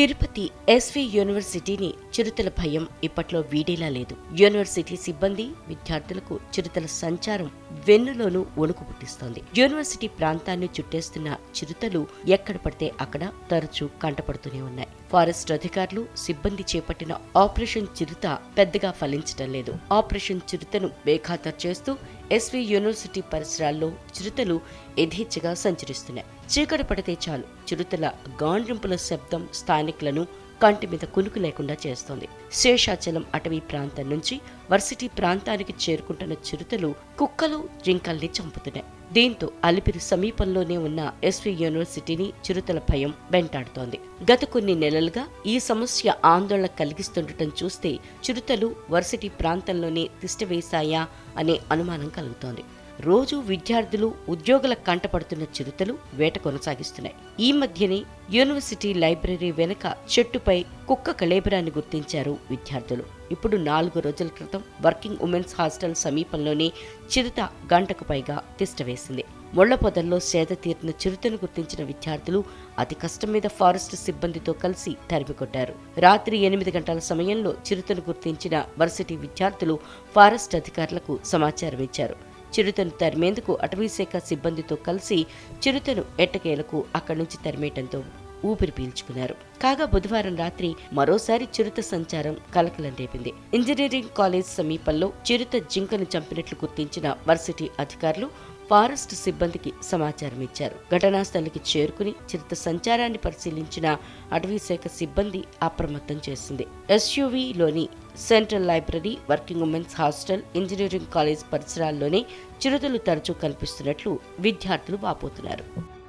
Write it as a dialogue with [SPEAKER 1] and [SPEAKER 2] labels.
[SPEAKER 1] Tirupati SV యూనివర్సిటీని చిరుతల భయం ఇప్పట్లో వీడేలా లేదు. యూనివర్సిటీ సిబ్బంది విద్యార్థులకు చిరుతల సంచారం వెన్నులోనూ వణుకు పుట్టిస్తోంది. యూనివర్సిటీ ప్రాంతాన్ని చుట్టేస్తున్న చిరుతలు ఎక్కడ పడితే అక్కడ తరచూ కంటపడుతూనే ఉన్నాయి. ఫారెస్ట్ అధికారులు సిబ్బంది చేపట్టిన ఆపరేషన్ చిరుత పెద్దగా ఫలించడం లేదు. ఆపరేషన్ చిరుతను బేఖాతరు చేస్తూ ఎస్వి యూనివర్సిటీ పరిసరాల్లో చిరుతలు యథేచ్ఛగా సంచరిస్తున్నాయి. చీకటి పడితే చాలు. చిరుతల గాండ్రింపుల శబ్దం స్థానికులను కంటి మీద కునుకు లేకుండా చేస్తోంది. శేషాచలం అటవీ ప్రాంతం నుంచి వర్సిటీ ప్రాంతానికి చేరుకుంటున్న చిరుతలు కుక్కలు జింకల్ని చంపుతున్నాయి. దీంతో అలిపిరి సమీపంలోనే ఉన్న ఎస్వి యూనివర్సిటీని చిరుతల భయం వెంటాడుతోంది. గత కొన్ని నెలలుగా ఈ సమస్య ఆందోళన కలిగిస్తుండటం చూస్తే చిరుతలు వర్సిటీ ప్రాంతంలోనే తిష్టవేశాయా అనే అనుమానం కలుగుతోంది. రోజు విద్యార్థులు ఉద్యోగుల కంటపడుతున్న చిరుతలు వేట కొనసాగిస్తున్నాయి. ఈ మధ్యనే యూనివర్సిటీ లైబ్రరీ వెనుక చెట్టుపై కుక్క కళేబరాన్ని గుర్తించారు విద్యార్థులు. ఇప్పుడు నాలుగు రోజుల క్రితం వర్కింగ్ ఉమెన్స్ హాస్టల్ సమీపంలోనే చిరుత గంటకు పైగా తిష్టవేసింది ముళ్ళ పొదల్లో సేద తీరిన చిరుతను గుర్తించిన విద్యార్థులు అతి కష్టం మీద ఫారెస్ట్ సిబ్బందితో కలిసి తరిమికొట్టారు రాత్రి ఎనిమిది గంటల సమయంలో చిరుతను గుర్తించిన వర్సిటీ విద్యార్థులు ఫారెస్ట్ అధికారులకు సమాచారం ఇచ్చారు చిరుతను తరిమేందుకు అటవీశాఖ సిబ్బందితో కలిసి చిరుతను ఎట్టకేలకు అక్కడి నుంచి తరిమేయటంతో ఊపిరి పీల్చుకున్నారు. కాగా బుధవారం రాత్రి మరోసారి చిరుత సంచారం కలకలం రేపింది. ఇంజనీరింగ్ కాలేజ్ సమీపంలో చిరుత జింకను చంపినట్లు గుర్తించిన వర్సిటీ అధికారులు ఫారెస్ట్ సిబ్బందికి సమాచారం ఇచ్చారు. ఘటనా స్థలికి చేరుకుని చిరుత సంచారాన్ని పరిశీలించిన అటవీశాఖ సిబ్బంది అప్రమత్తం చేసింది. ఎస్యూవీలోని central library working women's hostel engineering college పరిసరాల్లోనే చిరుతలు తరచూ కనిపిస్తున్నట్లు విద్యార్థులు వాపోతున్నారు.